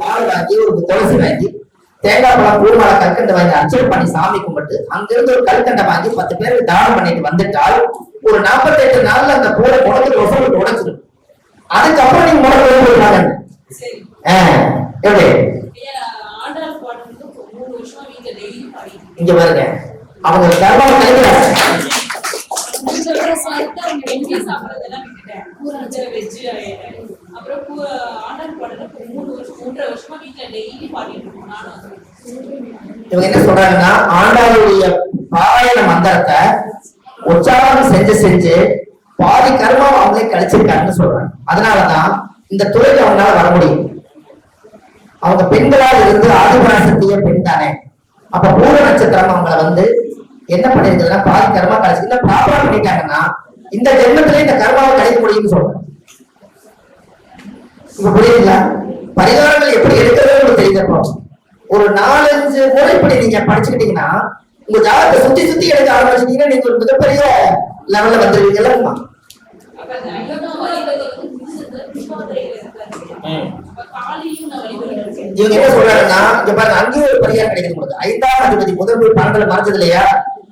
பால் வாங்கி ஒரு துளசி வாங்கி தேங்காய் பழம் பூமாலை கற்கண்டை வாங்கி அர்ச்சனை பண்ணி சாமி கும்பிட்டு அங்கிருந்து ஒரு கற்கண்டை வாங்கி பத்து பேருக்கு தானம் பண்ணிட்டு வந்துட்டால் ஒரு நாற்பத்தி எட்டு நாள்ல அந்த பூரை குடத்துக்கு ஒசூல் உடைச்சிடும் அதுக்கப்புறம் நீங்க முடக்க போயிருக்காங்க எப்படி ஐயா ஆண்டாள் பாட்டு வந்து இப்போ மூணு இங்க பாருங்க அவங்க கர்மாவை கலைக்கிறாங்க இந்த வருஷம் அவங்க அப்புறம் ஆண்டாள் பாடல மூணு வருஷம் மூன்றரை வருஷமா வீட்டுல டெய்லி பாடிட்டு இருக்கோம் நானும் இவங்க என்ன சொல்றாங்கன்னா ஆண்டாளுடைய பாராயண மந்திரத்தை உற்சாகம் செஞ்சு செஞ்சு பாதி கர்மாவை அவங்களே கழிச்சிருக்காங்கன்னு சொல்றாங்க. அதனாலதான் இந்த துறைக்கு அவங்களால வர முடியும். அவங்க பெண்களால் இருந்து ஆதிபராசக்திய பெண் தானே. அப்ப பூர நட்சத்திரம் அவங்கள வந்து என்ன பண்ணிருக்குதுன்னா பாதி கர்மா கழிச்சு இல்ல பாபா பண்ணிட்டாங்கன்னா இந்த ஜென்மத்திலே இந்த கர்மாவை கழிக்க முடியும்னு சொல்றாங்க. இப்ப புரியுதுங்களா பரிகாரங்கள் எப்படி எடுக்கிறது உங்களுக்கு தெரியுதப்போ ஒரு நாலஞ்சு முறை நீங்க படிச்சுக்கிட்டீங்கன்னா உங்க ஜாதகத்தை சுத்தி சுத்தி எடுக்க ஆரம்பிச்சிட்டீங்கன்னா நீங்க ஒரு மிகப்பெரிய லெவல்ல வந்துருவீங்கல்ல வந்து புதுசு புஷ்பாத்திரையில இவங்க என்ன சொல்றாங்கன்னா இங்க பாருங்க அங்கேயும் ஒரு பரிகாரம் கிடைக்குது உங்களுக்கு. ஐந்தாம் அதிபதி முதல் போய் பன்னெண்டுல மறைஞ்சது இல்லையா?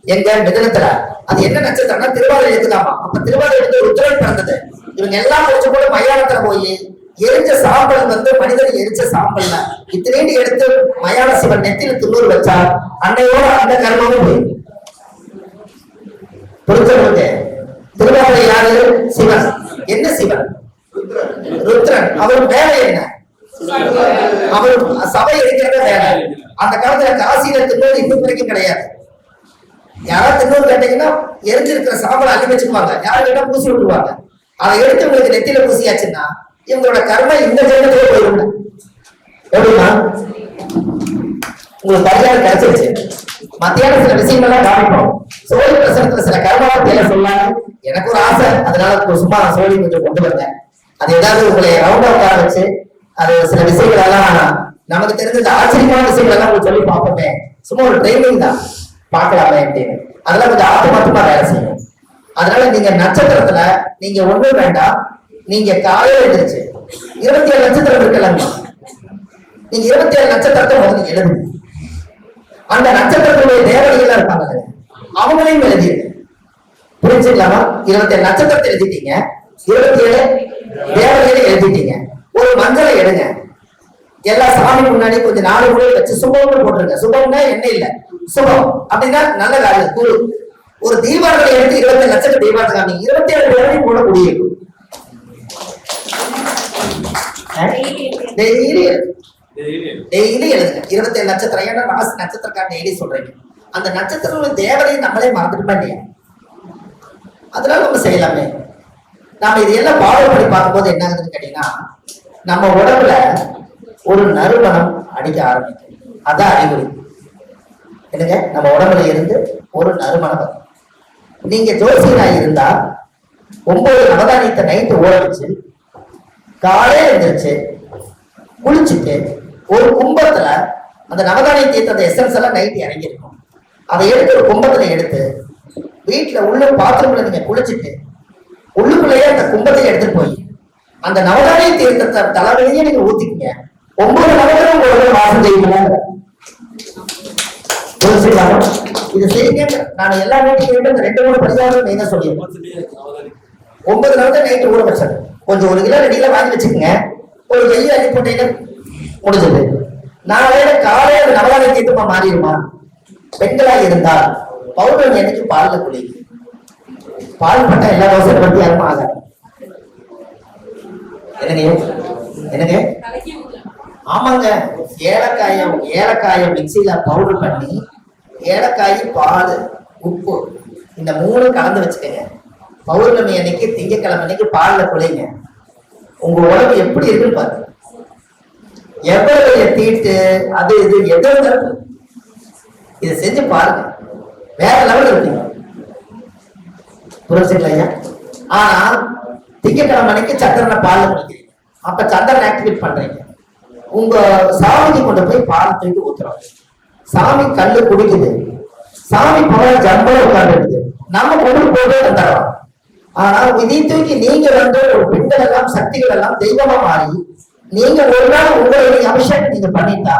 எங்க? மிதனத்துல. அது என்ன நட்சத்திரம்னா திருவாதிரை எடுத்துக்காமா. அப்ப திருவாரூர் எடுத்து ருத்ரன் பிறந்தது. இவங்க எல்லாம் முடிச்சு கூட மயானத்துல போய் எரிஞ்ச சாம்பல் வந்து மனிதன் எரிச்ச சாம்பல்ல இத்தினேண்டி எடுத்து மயான சிவன் நெத்தில துண்ணூறு வச்சா அன்னையோட அந்த கர்மமும் போய். புரிஞ்சவங்க திருவாதிரை யாரு? சிவன். என்ன சிவன்? ருத்ரன். அவர் வேலை என்ன? அவர் சபை எடுக்கிறத வேலை. அந்த காலத்துல காசியில தின்னூறு இன்னும் வரைக்கும் கிடையாது. யாராவது தின்னூறு கேட்டீங்கன்னா எரிஞ்சிருக்கிற சாம்பல் அள்ளி வச்சுக்குவாங்க. யாரு கேட்டா பூசி விட்டுருவாங்க. அதை எடுத்து உங்களுக்கு நெத்தியில பூசியாச்சுன்னா இவங்களோட கர்ம இந்த ஜென்மத்திலே போயிடும் எப்படின்னா உங்களுக்கு பரிகாரம் கிடைச்சிருச்சு. மத்தியான சில விஷயங்கள்லாம் காமிப்போம் சோழி பிரசனத்துல சில கர்மாவை தேவை சொல்லலாம் எனக்கு ஒரு ஆசை. அதனால சும்மா நான் சோழி கொஞ்சம் கொண்டு வந்தேன். அது ஏதாவது உங்களை ரவுண்ட் அவுட் வச்சு அது சில விஷயங்கள் எல்லாம் நமக்கு தெரிஞ்ச இந்த ஆச்சரியமான விஷயங்கள் எல்லாம் உங்களுக்கு சொல்லி பார்ப்போமே. சும்மா ஒரு ட்ரைனிங் தான். பார்க்கலாமே அப்படின்னு. அதெல்லாம் கொஞ்சம் ஆத்மாத்தமா வேலை செய்யும் அதனால நீங்க நட்சத்திரத்துல நீங்க ஒண்ணும் வேண்டாம். நீங்க காலையில எழுந்திருச்சு இருபத்தி ஏழு நட்சத்திரம் இருக்கலங்க நீங்க இருபத்தி ஏழு நட்சத்திரத்தை முதல்ல எழுதுங்க அந்த நட்சத்திரத்துடைய தேவதைகள் இருப்பாங்க அவங்களையும் எழுதிடுங்க புரிஞ்சுக்கலாமா? இருபத்தி ஏழு நட்சத்திரத்தை எழுதிட்டீங்க. இருபத்தி ஏழு தேவதைகளை எழுதிட்டீங்க. ஒரு மஞ்சளை எடுங்க. எல்லா சாமி முன்னாடி கொஞ்சம் நாலு முறை வச்சு சுபம்னு போட்டுருங்க. சுபம்னா என்ன இல்ல? சுபம். அப்படின்னா நல்ல காரியம். குரு. ஒரு தீபாவளி எடுத்து இருபத்தி ஏழு லட்சம் தீபாவளி காமிங்க இருபத்தி ஏழு தேவதையும் போட முடியும் டெய்லி டெய்லி எழுதுங்க. இருபத்தி ஏழு நட்சத்திரம். ஏன்னா ராசி நட்சத்திரக்கார டெய்லி சொல்றீங்க. அந்த நட்சத்திரம் தேவதையை நம்மளே மறந்துட்டுமா இல்லையா? அதனால நம்ம செய்யலாமே. நாம இதையெல்லாம் ஃபாலோ பண்ணி பார்க்கும்போது என்ன ஆகுதுன்னு கேட்டீங்கன்னா நம்ம உடம்புல ஒரு நறுமணம் அடிக்க ஆரம்பிக்கும். அதான் அறிகுறி. என்னங்க? நம்ம உடம்புல இருந்து ஒரு நறுமணம் வரும். நீங்க ஜோசியராக இருந்தா ஒன்பது நவதானியத்தை நைட்டு ஊற வச்சு காலையில எழுந்திரிச்சு குளிச்சுட்டு ஒரு கும்பத்துல அந்த நவதானிய தீர்த்தத்தை எசன்ஸ் எல்லாம் நைட்டு இறங்கியிருக்கும். அதை எடுத்து ஒரு கும்பத்துல எடுத்து வீட்டுல உள்ள பாத்ரூம்ல நீங்க குளிச்சுட்டு உள்ளுக்குள்ளேயே அந்த கும்பத்தை எடுத்துட்டு போய் அந்த நவதானிய தீர்த்தத்தை தலைவலியே நீங்க ஊத்திக்கங்க. ஒன்பது நவகிரகம் உங்களோட வாசம் செய்யுங்களா இது செய்யுங்க. நான் எல்லா வீட்டுக்கு இந்த ரெண்டு மூணு பரிகாரம் மெயினா சொல்லியிருக்கேன் ஒன்பது நாள் நைட்டு ஊற வச்சேன் கொஞ்சம் ஒரு கிலோ ரெண்டு கிலோ வாங்கி வச்சுக்கோங்க. ஒரு கையை அள்ளி போட்டீங்கன்னா முடிஞ்சது. நாளையில காலையில நவதானிய தீர்த்தமா மாறிடுமா? பெண்களா இருந்தால் பௌர்ணமி அன்னைக்கு பால்ல குளி பால் பட்டா எல்லா தோசை பத்தி யாரும் ஆகாது. என்னங்க? என்னங்க? ஆமாங்க. ஏலக்காயம் ஏலக்காய மிக்சியில பவுடர் பண்ணி ஏலக்காய் பால் உப்பு இந்த மூணு கலந்து வச்சுக்கோங்க. பௌர்ணமி அன்னைக்கு திங்கக்கிழமை அன்னைக்கு பால்ல குளிங்க உங்க உடம்பு எப்படி இருக்குன்னு பாருங்க எவ்வளவு தீட்டு அது இது எவ்வளவு தரப்பு? இதை செஞ்சு பாருங்க. வேற லெவல் இருப்பீங்க புரிஞ்சுங்களா ஐயா ஆனா திங்கக்கிழமை அன்னைக்கு சந்திரனை பால் குடிக்கிறீங்க. அப்ப சந்திரனை ஆக்டிவேட் பண்றீங்க. உங்க சாமிக்கு கொண்டு போய் பால் தூக்கி ஊத்துறோம். சாமி கல்லு குடிக்குது. சாமி பவர் ஜம்பல உட்காந்துருக்குது நம்ம கொண்டு போட்டு தந்துடுறோம் ஆனா இதை தூக்கி நீங்க வந்து ஒரு பெண்கள் எல்லாம் சக்திகள் எல்லாம் தெய்வமா மாறி நீங்க ஒரு நாள் உங்களை நீங்க அபிஷேகம் நீங்க பண்ணிட்டா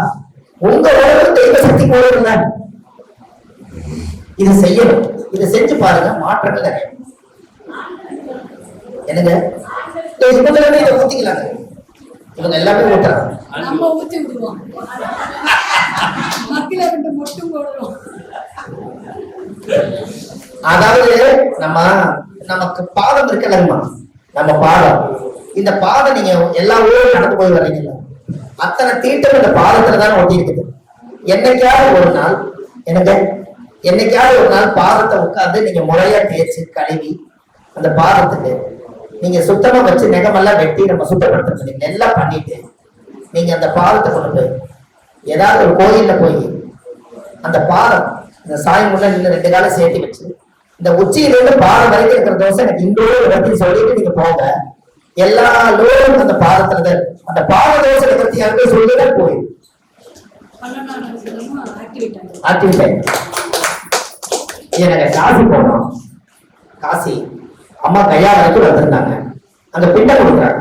உங்க உடம்பு தெய்வ சக்தி போடுறதுல இது செய்யணும். இதை செஞ்சு பாருங்க மாற்றங்கள் நிறைய. என்னங்க? இவங்க இதை ஊத்திக்கலாங்க. இவங்க எல்லாமே ஊத்துறாங்க. நம்ம ஊத்தி விடுவோம். மக்கில ரெண்டு மொட்டும் போடுறோம். அதாவது நம்ம நமக்கு பாதம் இருக்குல்லங்கம்மா நம்ம பாதம். இந்த பாதம் நீங்க எல்லா ஊரும் நடந்து போய் வர்றீங்கல்ல அத்தனை தீட்டம் இந்த பாதத்துல தான் ஒட்டி இருக்குது என்னைக்காவது ஒரு நாள் எனக்கு என்னைக்காவது ஒரு நாள் பாதத்தை உட்காந்து நீங்க முறையா தேய்ச்சி கழுவி அந்த பாதத்துக்கு நீங்க சுத்தமா வச்சு நெகமெல்லாம் வெட்டி நம்ம சுத்தப்படுத்துறது நீங்க எல்லாம் பண்ணிட்டு நீங்க அந்த பாதத்தை கொண்டு போய் ஏதாவது ஒரு கோயில்ல போய் அந்த பாதம் இந்த சாயம் முள்ள நின்று ரெண்டு காலம் சேர்த்து வச்சு இந்த உச்சியிலிருந்து பாதம் வரைக்கும் இருக்கிற தோசை எனக்கு இன்றோடு இடத்தில் சொல்லிட்டு நீங்க போங்க. எல்லா லோரும் அந்த பாதத்துல தான் அந்த பாத தோசை பத்தி யாருமே சொல்லிதான் போய் எனக்கு காசி போனோம். காசி அம்மா கையா வரைக்கும் வந்திருந்தாங்க. அந்த பிண்டை கொடுக்குறாங்க.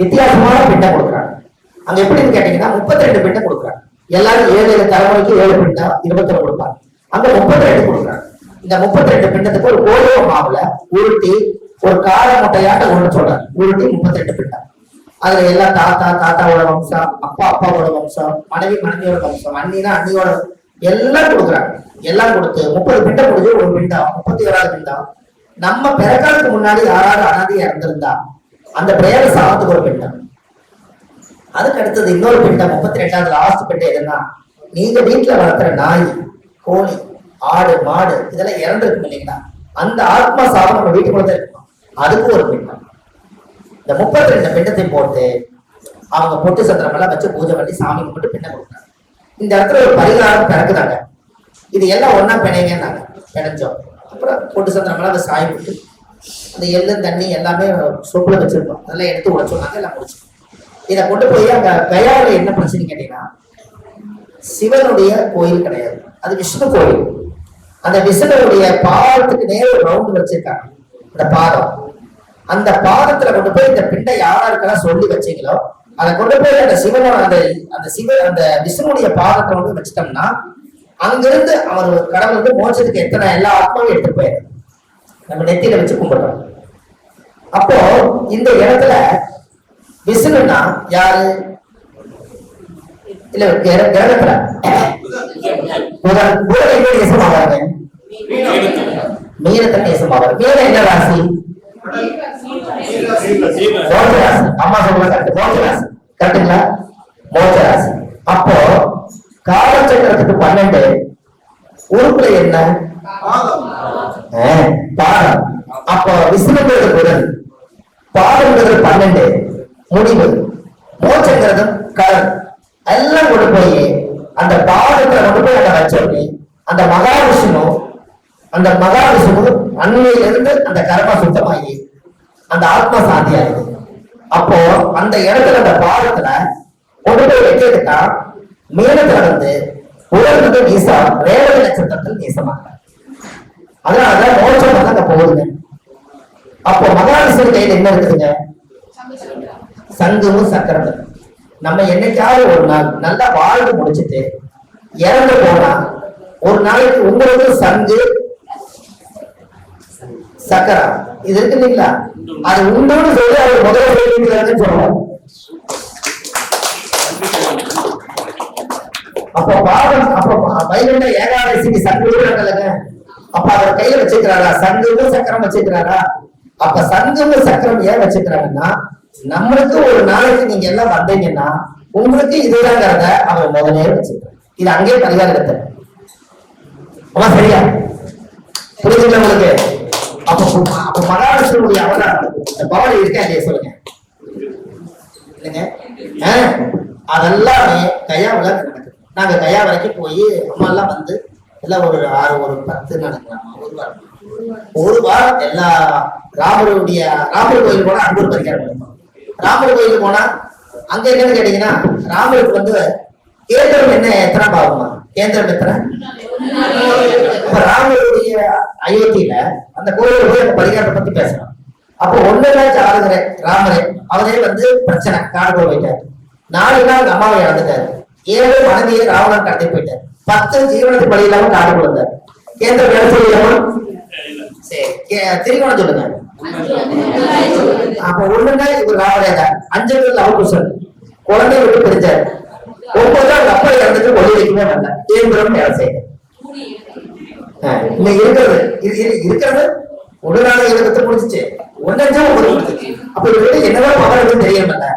வித்தியாசமான பிண்டை கொடுக்குறாங்க. அங்க எப்படின்னு கேட்டீங்கன்னா முப்பத்தி ரெண்டு பிண்டை கொடுக்குறாங்க. எல்லாரும் ஏழு ஏழு தலைமுறைக்கு ஏழு பிண்டா இருபத்தி ரெண்டு கொடுப்பாங்க. அங்க முப்பத்தி ரெண்டு கொடுக்குறாங்க. இந்த முப்பத்தி ரெண்டு பிண்டத்துக்கு ஒரு கோதுமை மாவுல உருட்டி ஒரு கார முட்டையாட்ட உருட்ட சொல்றாங்க உருட்டி முப்பத்தி ரெண்டு பிண்டம். அதுல எல்லாம் தாத்தா தாத்தாவோட வம்சம் அப்பா அப்பாவோட வம்சம் மனைவி மனைவியோட வம்சம் அண்ணினா அண்ணியோட எல்லாம் கொடுக்குறாங்க. எல்லாம் கொடுத்து முப்பது பிண்டம் முடிஞ்சு ஒரு பிண்டம் முப்பத்தி ஓராவது பிண்டம். நம்ம பிறக்கிறதுக்கு முன்னாடி யாராவது அனாதையா இருந்திருந்தா அந்த பிரேத சாபத்துக்கு ஒரு பிண்டம். அதுக்கு அடுத்தது இன்னொரு பிண்டம் முப்பத்தி ரெண்டாவது லாஸ்ட் பிண்டம் எதுன்னா நீங்க வீட்டுல வளர்த்துற நாய் கோழி ஆடு மாடு இதெல்லாம் இறந்துருக்கும் இல்லைங்களா? அந்த ஆத்மா சாபம் நம்ம வீட்டுக்குள்ள தான் இருக்கும் அதுக்கு ஒரு பிண்டம். இந்த முப்பத்தி ரெண்டு பிண்டத்தை போட்டு அவங்க பொட்டு சத்திரம் எல்லாம் வச்சு பூஜை பண்ணி சாமி கும்பிட்டு பிண்டம் கொடுக்குறாங்க. இந்த இடத்துல ஒரு பரிகாரம் பிறக்குதாங்க. இது எல்லாம் ஒண்ணா பிணைங்கன்னாங்க. பிணைஞ்சோம். அப்புறம் பொட்டு சத்திரம் எல்லாம் அதை சாய் போட்டு அந்த எள்ளு தண்ணி எல்லாமே சொப்புல வச்சிருக்கோம் அதெல்லாம் எடுத்து உடச்சோம்னாங்க சொன்னாங்க எல்லாம் முடிச்சோம் இதை கொண்டு போய் அங்க கயாவில் என்ன பிரச்சனை கேட்டீங்கன்னா சிவனுடைய கோயில் கிடையாது. அது விஷ்ணு கோயில். அந்த விஷ்ணுடைய பாதத்துக்கு நேர ஒரு ரவுண்ட் வச்சிருக்காங்க. அந்த பாதம். அந்த பாதத்துல கொண்டு போய் இந்த பிண்டை யாராருக்கெல்லாம் சொல்லி வச்சீங்களோ அதை கொண்டு போய் அந்த சிவன அந்த அந்த சிவ அந்த விஷ்ணுடைய பாதத்தை வந்து வச்சிட்டோம்னா அங்கிருந்து அவர் கடவுள் வந்து மோட்சத்துக்கு எத்தனை எல்லா ஆத்மாவும் எடுத்துட்டு போயிரு நம்ம நெத்தியில வச்சு கும்பிடுறோம். அப்போ இந்த இடத்துல விஷ்ணுன்னா யாரு? இல்ல கிர- கிரகத்துல புதன் புதன் எங்க நேசமாவாங்க மீனத்தை நேசமாவாங்க மீனம் என்ன ராசி? மோட்ச ராசி அம்மா சொல்ற கரெக்ட் மோட்ச ராசி கரெக்டுங்களா மோட்ச ராசி அப்போ காலச்சக்கரத்துக்கு பன்னெண்டு. உறுப்புல என்ன? ஆ, பாதம். அப்போ விஷ்ணுங்கிறது புதன். பாதம்ங்கிறது பன்னெண்டு. முடிவு. மோட்சங்கிறது கலன் எல்லாம் கொண்டு போய் அந்த பாதத்துல கொண்டு போய் அதை வச்சோடனே அந்த மகாவிஷ்ணு அந்த மகாவிஷ்ணு அன்னையிலிருந்து அந்த கர்ம சுத்தமாகி அந்த ஆத்மா சாந்தி அப்போ அந்த இடத்துல அந்த பாதத்துல கொண்டு போய் வச்சதுக்கா மீனத்துல இருந்து உலகத்துக்கு நீசா ரேவதி நட்சத்திரத்தில் நீசமாக அதனாலதான் மோட்சம் வந்து அங்க போகுதுங்க. அப்போ மகாவிஷ்ணு கையில் என்ன இருக்குதுங்க? சங்குமும் சக்கரமும் நம்ம என்னைக்காவது ஒரு நாள் நல்லா வாழ்ந்து முடிச்சிட்டு இறந்து போனா ஒரு நாளைக்கு உங்களுக்கு சங்கு சக்கரம் இது இருக்கு இல்லைங்களா? அது உண்டோடு சொல்லி அவர் முதல்ல சொல்லிட்டு சொல்லுவோம். அப்போ பாவம் அப்போ வைகுண்ட ஏகாதசிக்கு சங்கு விடுறாங்கல்லங்க அப்ப அவர் கையில வச்சுக்கிறாரா? சங்கு சக்கரம் வச்சுக்கிறாரா? அப்ப சங்குமும் சக்கரம் ஏன் வச்சுக்கிறாங்கன்னா நம்மளுக்கு ஒரு நாளைக்கு நீங்க எல்லாம் வந்தீங்கன்னா உங்களுக்கு இதுதாங்கிறத அவர் முதலே வச்சுக்கிறார் இது அங்கேயே பரிகாரத்தை. ஆமா சரியா? புரியுதுங்களா உங்களுக்கு? அப்ப அப்ப மகாவிஷ்ணுடைய அவதாரம் இந்த பவனி இருக்கா இல்லையா? சொல்லுங்க. இல்லைங்க. அதெல்லாமே கயாவில் நடக்குது. நாங்க கயா வரைக்கும் போய் அம்மா எல்லாம் வந்து எல்லாம் ஒரு ஆறு ஒரு பத்து நடக்கலாமா. ஒரு வாரம். ஒரு வாரம் எல்லா ராமருடைய ராமர் கோயில் கூட அங்க ஒரு பரிகாரம் நடக்கும். ராமர் கோயிலுக்கு போனா அங்க என்னன்னு கேட்டீங்கன்னா ராமருக்கு வந்து கேந்திரம் என்ன எத்தனை பாவமா? கேந்திரம் எத்தனை? அப்ப ராமருடைய அயோத்தியில அந்த கோயில போய் அந்த பரிகாரத்தை பத்தி பேசலாம் அப்போ ஒண்ணுதான் ஆளுகிறேன் ராமரே அவரே வந்து பிரச்சனை காடு போயிட்டாரு. நாலு நாள் அம்மாவை இறந்துட்டாரு. ஏழு மனைவியை ராவணன் கடத்தி போயிட்டார். பத்து ஜீவனத்து பலி இல்லாம காடு கொடுத்தார் கேந்திர வேலை செய்யலாமா திரிகோணம் சொல்லுங்க. அப்ப ஒண்ணுங்க இவர் ராவணேதா அஞ்சு லவ் குஷன் குழந்தைய விட்டு பிரிஞ்சாரு ஒன்பது நாள் அப்பா இறந்துட்டு ஒளி வைக்கவே வேண்டாம் கேந்திரம் வேலை செய்யுது கூடி ஆ, இன்னைக்கு இருக்கிறது. இது இது இருக்கிறது ஒரு நாள் எழுபத்து முடிஞ்சிச்சு ஒன்னஞ்சா ஒரு முடிஞ்சிச்சு அப்ப இவரு என்னதான் பவர் இருக்குன்னு தெரியல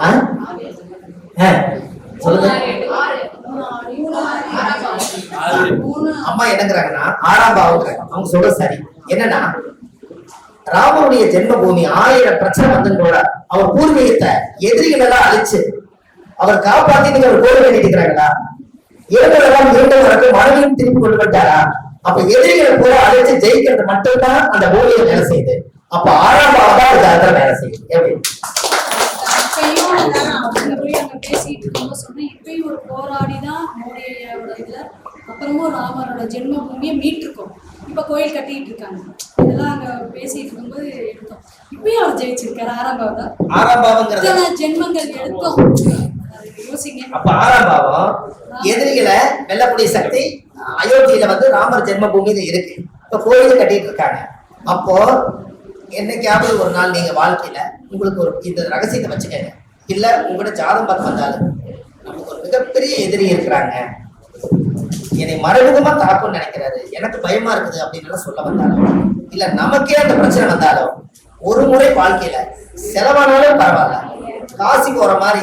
ஆ? ஆ, சொல்லுங்க. அம்மா என்னங்கிறாங்கன்னா ஆறாம் பாவங்கிறாங்க அவங்க சொல்றது சரி. என்னன்னா ராமனுடைய ஜென்மபூமி ஆயிரம் பிரச்சனை வந்து கூட அவர் பூர்வீகத்தை எதிரிகளெல்லாம் அழிச்சு அவர் காப்பாத்தி நீங்க ஒரு கோவில் வேண்டிட்டு இருக்கிறாங்களா? இறந்தவர் எல்லாம் மீண்டும் வரக்கு திருப்பி கொண்டு வந்தாரா அப்ப எதிரிகளை பூரா அழைச்சு ஜெயிக்கிறது மட்டும்தான் அந்த பூமியை வேலை செய்யுது. அப்ப ஆறாம் பாவம் தான் அந்த வேலை செய்யுது. எப்படி? அவங்க போய் அங்க பேசிட்டு இருக்கும்போது சொன்னேன் இப்பயும் ஒரு போராடி தான் மோடியோட இதுல அப்புறமும் ராமரோட ஜென்ம பூமியை மீட்டிருக்கோம். இப்ப கோயில் கட்டிட்டு இருக்காங்க. இதெல்லாம் அங்க பேசிட்டு இருக்கும்போது எடுத்தோம். இப்பயும் அவர் ஜெயிச்சிருக்காரு ஆறாம் பாவம் ஆறாம் இத்தனை ஜென்மங்கள் எடுத்தோம். அப்ப ஆறாம் பாவம் எதிரிகளை வெல்லக்கூடிய சக்தி அயோத்தியில வந்து ராமர் ஜென்ம பூமியில இருக்கு. இப்ப கோயில் கட்டிட்டு இருக்காங்க. அப்போ என்னைக்காவது ஒரு நாள் நீங்க வாழ்க்கையில உங்களுக்கு ஒரு இந்த ரகசியத்தை வச்சுக்கங்க. இல்ல உங்களோட ஜாதம் பார்த்து வந்தாலும் நமக்கு ஒரு மிகப்பெரிய எதிரி இருக்கிறாங்க. என்னை மறைமுகமா தாக்கும்னு நினைக்கிறாரு. எனக்கு பயமா இருக்குது அப்படின்னு எல்லாம் சொல்ல வந்தாலும் இல்ல நமக்கே அந்த பிரச்சனை வந்தாலும் ஒரு முறை வாழ்க்கையில செலவானாலும் பரவாயில்ல. காசி போற மாதிரி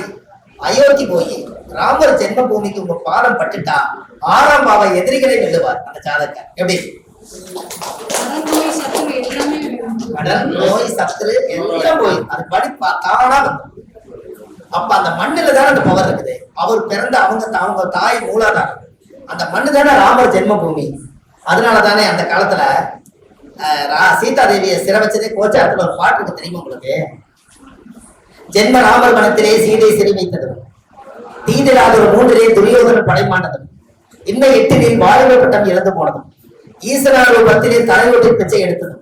அயோத்தி போய் ராமர் ஜென்ம பூமிக்கு உங்க பாதம் பட்டுட்டா ஆறாம் பாவ எதிரிகளை வெல்லுவார் அந்த ஜாதகர். எப்படி? கடல் நோய் சத்துரு எல்லாம் போய். அது படி பா- தானா அப்ப அந்த மண்ணில தானே அந்த பவர் இருக்குது. அவர் பிறந்த அவங்க அவங்க தாய் மூலாதாரம் அந்த மண்ணு தானே ராமர் ஜென்ம பூமி அதனால தானே அந்த காலத்துல அஹ், ரா- சீதா தேவியை சிற வச்சதே கோச்சாரத்துல ஒரு பாட்டு இருக்கு தெரியுமா உங்களுக்கு? ஜென்ம ராமர் மனத்திலே சீதை சிறை வைத்ததும் தீதிராத ஒரு மூன்றிலே துரியோதன படைமாண்டதும் இன்னும் எட்டினில் வாழ்வு பட்டம் இழந்து போனதும் ஈசனார் பத்திலே தலைவொட்டி பிச்சை எடுத்ததும்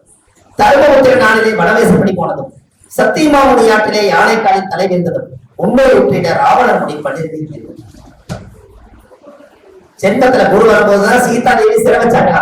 தர்மபுத்திர நாளிலே வடவேசப்படி போனதும் சத்தியமாமுனி ஆற்றிலே யானைக்காலின் தலை வெந்ததும் உண்மை உற்றிட ராவணன் முடி பண்டிருந்தது ஜென்மத்துல குரு வரும்போதுதான் சீதா தேவி சிறை வச்சாங்களா